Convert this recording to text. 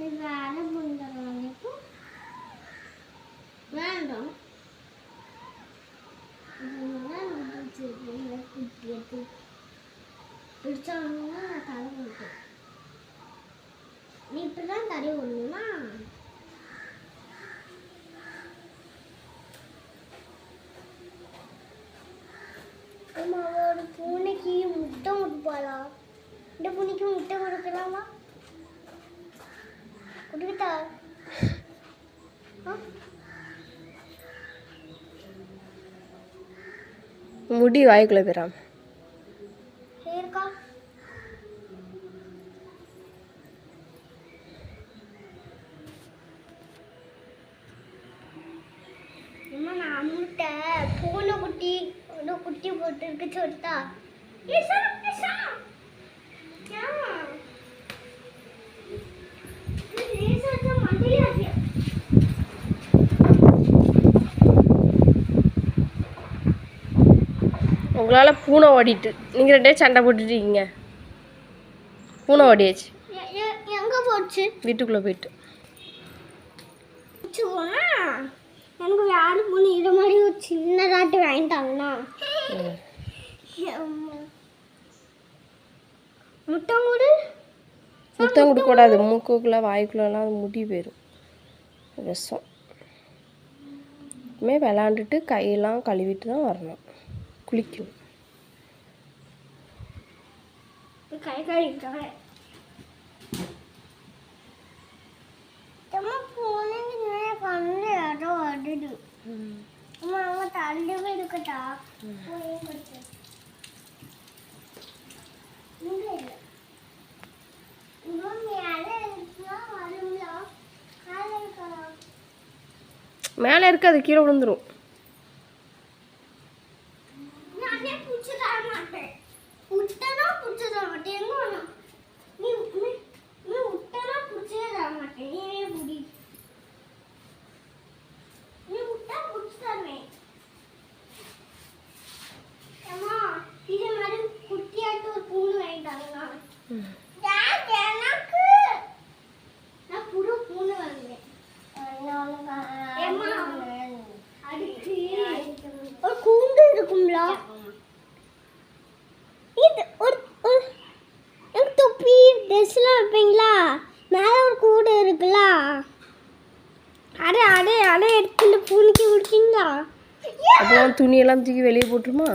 Nevada bundaloniku Random Bundan bu cebine kudreti Ürçanına hatalı buldu. தான் தடவி விடணுமா அம்மா ஒரு பூனைக்கு முட்டை கொடுப்பாளா? இந்த பூனைக்கு முட்டை கொடுக்கலாமா? கொடுக்குதா ஆ? முடி வாய்க்குள்ளே போயிடாம முட்டை பூனை குட்டி ஒரு குட்டி போட்டுருக்கு சொல்லிட்டா உங்களால் பூனை ஓடிட்டு நீங்கள் ரெண்டே சண்டை போட்டுட்டீங்க. பூனை ஓடியாச்சு. எங்க போச்சு? வீட்டுக்குள்ளே போயிட்டு. அம்மா. முட்டை கூட முத்தம் கொடுக்கக்கூடாது மூக்குக்குள்ளே வாய்க்குள்ளெல்லாம் அது முடி போயிடும் விஷம் இனிமே விளாண்டுட்டு கையெல்லாம் கழுவிட்டு தான் வரணும். குளிக்கணும். கை அம்மா தள்ளவே இருக்கட்டா? மேலே இருக்கு அது கீழே விழுந்துரும். நானே ட்ரெஸ்லாம் வைப்பீங்களா? மேலே ஒரு கூடு இருக்குல்ல? அடே அடே அடே எடுத்துட்டு பூனைக்கு விடுறீங்களா? அப்புறம் துணியெல்லாம் தூக்கி வெளியே போட்டுருமா?